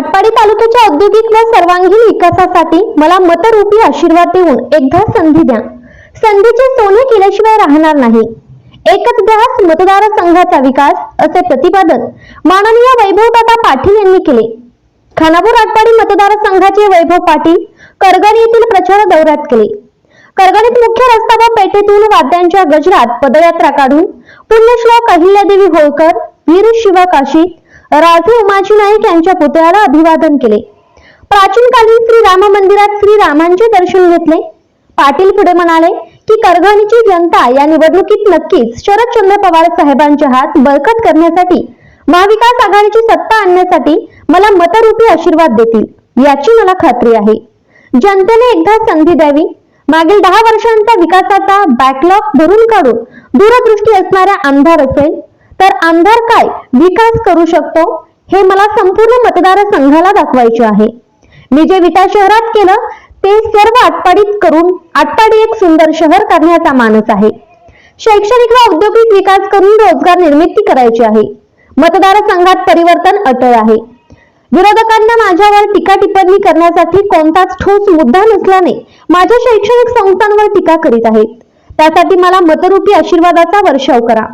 आटपाडी तालुक्याच्या औद्योगिक व सर्वांगीण विकासासाठी मला मतरूपी आशीर्वाद देऊन एकदा संधी द्या. संधीचे सोने केल्याशिवाय राहणार नाही. एकच ध्यास मतदारसंघाचा विकास असे प्रतिपादन माननीय वैभवदादा पाटील यांनी केले. खानापूर आटपाडी मतदारसंघाचे वैभव पाटील करगणी येथील प्रचार दौऱ्यात केले. करगणीत मुख्य रस्ता व पेठेतून वाद्यांच्या गजरात पदयात्रा काढून पुण्यश्लोक अहिल्यादेवी होळकर वीर शिवा काशी राजे उमाजी नाईक यांच्या पुतळ्याला अभिवादन केले. प्राचीन कालीन श्री राम मंदिरात श्री रामांचे दर्शन घेतले. पाटील पुढे म्हणाले की करघणीची जनता या निवडणुकीत नक्कीच शरदचंद्र पवार साहेबांचे हात बळकट करण्यासाठी महाविकास आघाडीची सत्ता आणण्यासाठी मला मतरूपी आशीर्वाद देतील याची मला खात्री आहे. जनतेने एकदा संधी द्यावी. मागील दहा वर्षांचा विकासाचा बॅकलॉग भरून काढून दूरदृष्टी असणारा आमदार असेल तर आमदार काय विकास करू शकतो? हे मला संपूर्ण मतदारसंघाला दाखवायचे आहे. मी जे विटा शहरात केलं ते सर्व आटपाडीत करून आटपाडी एक सुंदर शहर करण्याचा मानस आहे. शैक्षणिक व औद्योगिक विकास करून रोजगार निर्मिती करायची आहे. मतदारसंघात परिवर्तन अटळ आहे. विरोधकांना माझ्यावर टीका टिप्पणी करण्यासाठी कोणताच ठोस मुद्दा नसल्याने माझ्या शैक्षणिक संस्थांवर टीका करीत आहेत. त्यासाठी मला मतरूपी आशीर्वादाचा वर्षाव करा.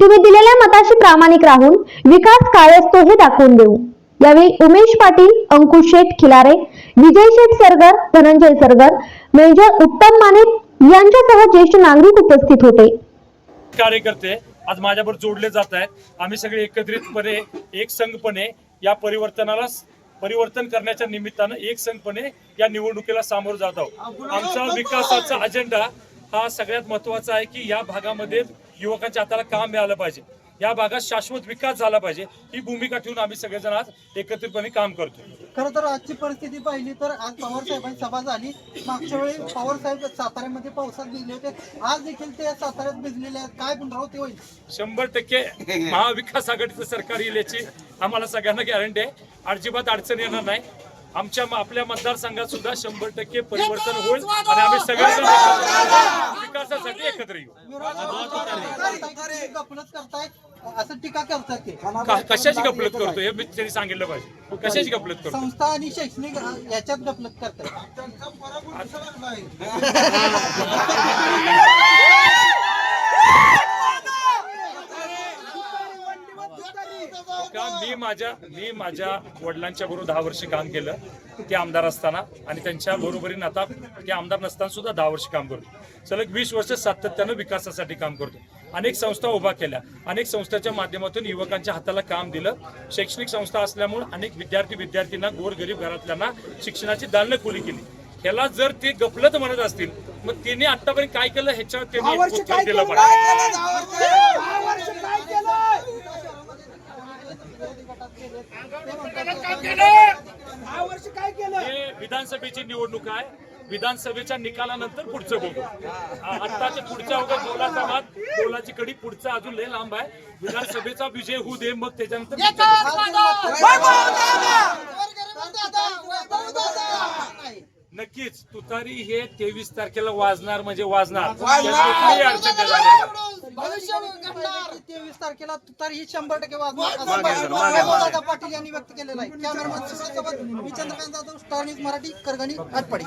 तुम्ही दिलेल्या मताशी प्रामाणिक राहून विकास काय असतो हे दाखवून देऊ. यावेळी उमेश पाटील अंकुश शेठ खिलारे विजय शेठ सरगर धनंजय सरगर मेजर उत्तम माने यांच्यासह ज्येष्ठ नागरिक उपस्थित होते. कार्यकर्ते आज माझ्यावर जोडले जात आहेत. आम्ही सगळे एकत्रितपणे एक संघपणे या परिवर्तनाला परिवर्तन करण्याच्या निमित्तानं एक संघपणे या निवडणुकीला सामोरं जात आहोत. आमचा विकासाचा अजेंडा हा सगळ्यात महत्त्वाचा आहे की या भागामध्ये युवकांच्या हाताला काम मिळालं पाहिजे. या भागात शाश्वत विकास झाला पाहिजे. ही भूमिका ठेवून आम्ही सगळेजण आज एकत्रितपणे काम करतो खरं तर आजची परिस्थिती पाहिली तर आज पवार साहेबांची सभा झाली. मागच्या वेळी पवार साहेब साताऱ्यामध्ये पावसात भिजले होते. आज देखील ते साताऱ्यात भिजलेले आहेत. काय पुनरावृत्ती होईल? शंभर टक्के महाविकास आघाडीचं सरकार येईल याची आम्हाला सगळ्यांना गॅरंटी आहे. अजिबात अडचण येणार नाही. आमच्या आपल्या मतदारसंघात सुद्धा शंभर टक्के परिवर्तन होईल आणि आम्ही सगळेजण एकत्र- विकासासाठी एकत्र येऊ. असं टीका करतात ते. का- कशाची गपलत करतो हे त्यांनी सांगितलं पाहिजे. कशाची गपलत करतो संस्था आणि शैक्षणिक याच्यात गफलत करताय का मी माझ्या मी माझ्या वडिलांच्या बरोबर दहा वर्ष काम केलं ते आमदार असताना आणि त्यांच्या बरोबरीने आता ते आमदार नसताना सुद्धा दहा वर्ष काम करतो. सलग वीस वर्ष सातत्यानं विकासासाठी काम करतो. अनेक संस्था उभा केल्या. अनेक संस्थांच्या माध्यमातून युवकांच्या हाताला काम दिलं. शैक्षणिक संस्था असल्यामुळे अनेक विद्यार्थी विद्यार्थ्यांना गोरगरीब घरातल्यांना शिक्षणाची दालनं खुली केली. ह्याला जर ते गपलत म्हणत असतील मग त्यांनी आतापर्यंत काय केलं? ह्याच्यावर त्यांनी उत्तर दिलं पाहिजे विधानसभेची निवडणूक आहे. विधानसभेच्या निकालानंतर पुढचं बघू. आताच्या पुढच्या वगैरे बोलाचा वाद बोलाची कडी पुढचा अजून लय लांब आहे. विधानसभेचा विजय होऊ दे मग त्याच्यानंतर. नक्कीच तुतारी हे तेवीस तारखेला वाजणार म्हणजे वाजणार. अडचण नाही. तेवीस तारखेला तुतारी ही शंभर टक्के वाजणार पाटील यांनी व्यक्त केलेलं आहे. कॅमेरामॅन सोबत मी चंद्रकांत जाधव स्टार न्यूज मराठी करगणी आटपाडी